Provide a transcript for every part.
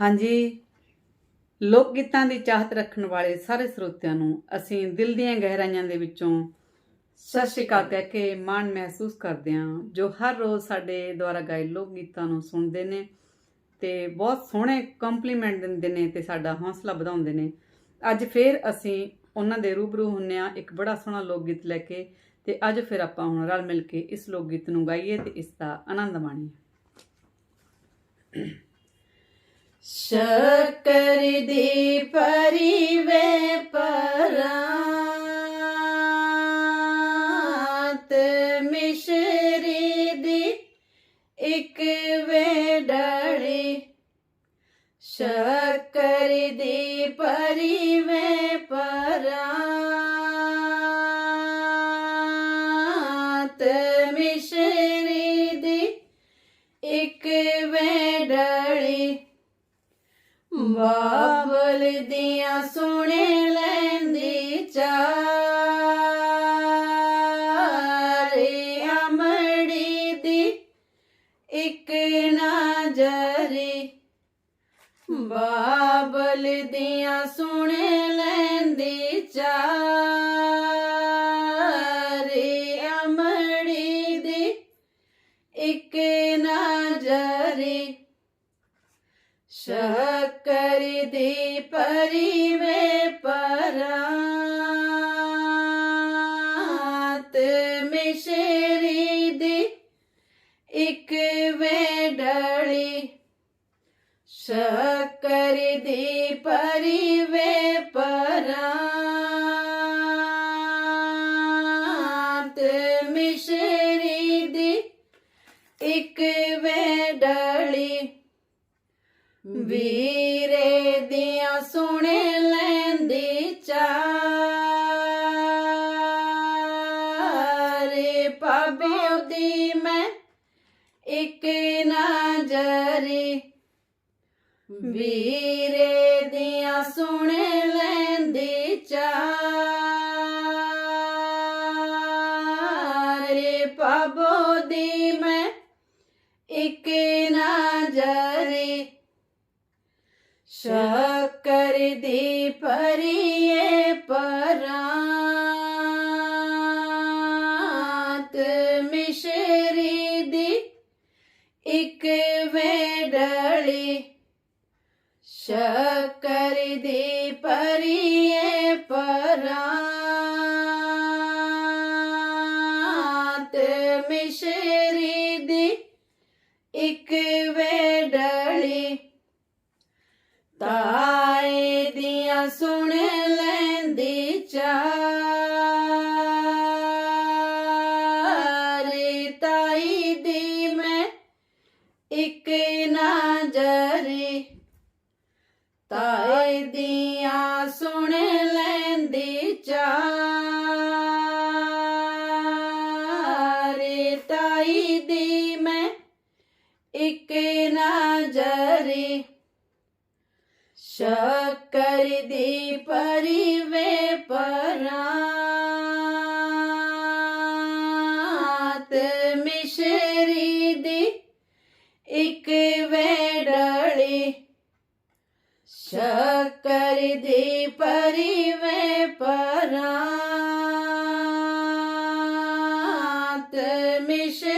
ਹਾਂਜੀ। ਲੋਕ ਗੀਤਾਂ ਦੀ ਚਾਹਤ ਰੱਖਣ ਵਾਲੇ ਸਾਰੇ ਸਰੋਤਿਆਂ ਨੂੰ ਅਸੀਂ ਦਿਲ ਦੀਆਂ ਗਹਿਰਾਈਆਂ ਦੇ ਵਿੱਚੋਂ ਸਤਿ ਸ਼੍ਰੀ ਅਕਾਲ ਕਹਿ ਕੇ ਮਾਣ ਮਹਿਸੂਸ ਕਰਦੇ ਹਾਂ, ਜੋ ਹਰ ਰੋਜ਼ ਸਾਡੇ ਦੁਆਰਾ ਗਾਏ ਲੋਕ ਗੀਤਾਂ ਨੂੰ ਸੁਣਦੇ ਨੇ ਤੇ ਬਹੁਤ ਸੋਹਣੇ ਕੰਪਲੀਮੈਂਟ ਦਿੰਦੇ ਨੇ ਤੇ ਸਾਡਾ ਹੌਸਲਾ ਵਧਾਉਂਦੇ ਨੇ। ਅੱਜ ਫੇਰ ਅਸੀਂ ਉਹਨਾਂ ਦੇ ਰੂਬਰੂ ਹੁੰਨੇ ਆ ਇੱਕ ਬੜਾ ਸੋਹਣਾ ਲੋਕ ਗੀਤ ਲੈ ਕੇ ਤੇ ਅੱਜ ਫਿਰ ਆਪਾਂ ਹੁਣ ਰਲ ਮਿਲ ਕੇ ਇਸ ਲੋਕ ਗੀਤ ਨੂੰ ਗਾਈਏ ਤੇ ਇਸ ਦਾ ਆਨੰਦ ਮਾਣੀਏ। ਸ਼ਕਰ ਦੀ ਪਰਿਵੇ ਪਰਾਤ ਦੀਆਂ ਸੁਣੇ ਲੈਂਦੀ ਚਾਰੇ ਅਮੜੀ ਦੀ ਇੱਕ ਨਜ਼ਰੀ ਸ਼ਕਰ ਦੀ ਪਰਿਵੇ ਪਰਾਤ ਸ਼ਕਰ ਦੀ ਪਰਿਵੇ ਪਰਾਤ ਮਿਸ਼ਰੀ ਦੀ ਇੱਕ ਵੇਡੜੀ ਵੀਰੇ ਦੀਆਂ ਸੁਣੇ ਲੈਂਦੀ ਚਾਰੇ ਪਾਬਿਓ ਦੀ ਮੈਂ ਇੱਕ ਨਜ਼ਰੀ ਵੀਰੇ ਦੀਆਂ ਸੁਣੇ ਦੀ ਪਰਿਏ ਪਰਾਤ ਮਿਸ਼ਰੀ ਦੀ ਇੱਕ ਵੇਡਲੀ ਤਾਏ ਦੀਆਂ ਸੁਣ ਲੈਂਦੀ ਚਾਰੇ ਇੱਕ ਨਜ਼ਰੀ ਸ਼ਕਰ ਦੀ ਪਰਿਵੇ ਪਰਾਤ ਮਿਸ਼ਰੀ ਦੀ ਇੱਕ ਵੇਡੜੀ ਸ਼ਕਰ ਦੀ ਪਰਿਵੇ ਪਰਾਤ ਮਿਸ਼ਰੀ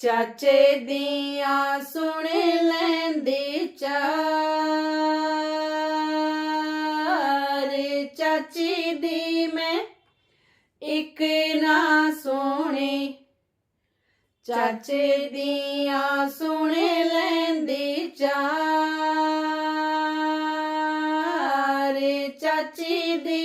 ਚਾਚੇ ਦੀਆਂ ਸੁਣ ਲੈਂਦੀ ਚਾਰੇ। ਚਾਚੀ ਦੀ ਮੈਂ ਇੱਕ ਨਾ ਸੋਹਣੀ ਚਾਚੇ ਦੀਆਂ ਸੁਣ ਲੈਂਦੀ ਚਾਰੇ। ਚਾਚੀ ਦੀ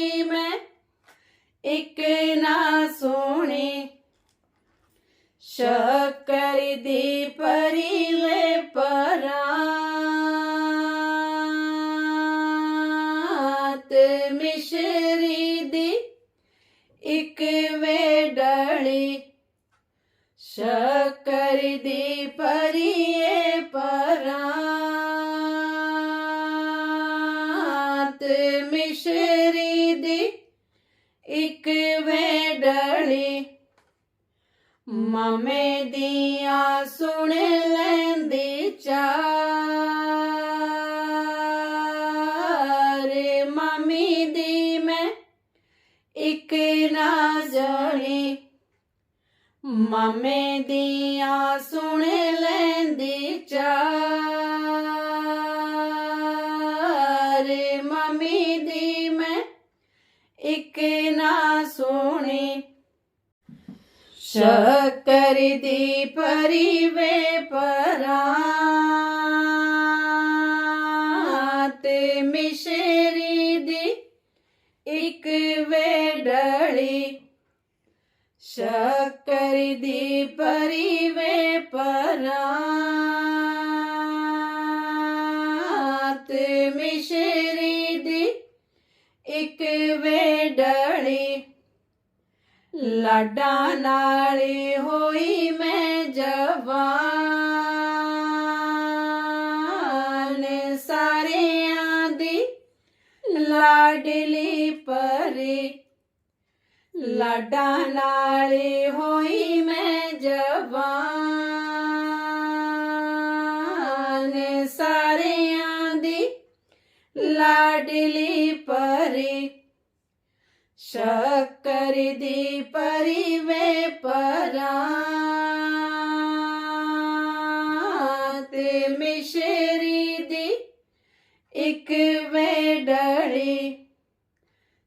ਸ਼ਕਰ ਦੀ ਪਰਿਵੇ ਪਰਾਤ ਮਿਸ਼ਰੀ ਦੀ ਇੱਕ ਵੇਡੜੀ ਸ਼ਕਰ ਦੀ ਪਰਿਏ ਪਰਾਂ ਮਾਮੇ ਦੀਆਂ ਸੁਣ ਲੈਂਦੀ ਚਾਰੇ। ਮਾਮੀ ਦੀ ਮੈਂ ਇੱਕ ਨਾ ਜਾਣੀ। ਮਾਮੇ ਦੀਆਂ ਸੁਣ ਲੈਂਦੀ ਚਾਰੇ। ਮਾਮੀ ਦੀ ਮੈਂ ਇੱਕ ਨਾ ਸੁਣੀ। ਸ਼ੱਕਰ ਦੀ ਪਰੀ ਵੇ ਪਰਾਂ ਤੇ ਮਿਸ਼ਰੀ ਦੀ ਇੱਕ ਵੇ ਡੜੀ ਸ਼ੱਕਰ ਦੀ ਪਰੀ ਵੇ ਪਰਾਂ ਲਾਡਾਂ ਨਾਲ ਹੋਈ ਮੈਂ ਜਵਾਨ। ਸਾਰਿਆਂ ਦੀ ਲਾਡਲੀ ਪਰੀ। ਲਾਡਾਂ ਨਾਲ ਹੋਈ ਮੈਂ ਜਵਾਨ। ਸਾਰਿਆਂ ਦੀ ਲਾਡਲੀ ਪਰੀ। ਸ਼ੱਕਰ ਦੀ ਪਰੀ ਵੇ ਪਰਾਂ ਤੇ ਮਿਸ਼ਰੀ ਦੀ ਇੱਕ ਵੇ ਡੜੀ।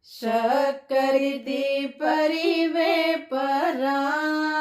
ਸ਼ੱਕਰ ਦੀ ਪਰੀ ਵੇ ਪਰਾਂ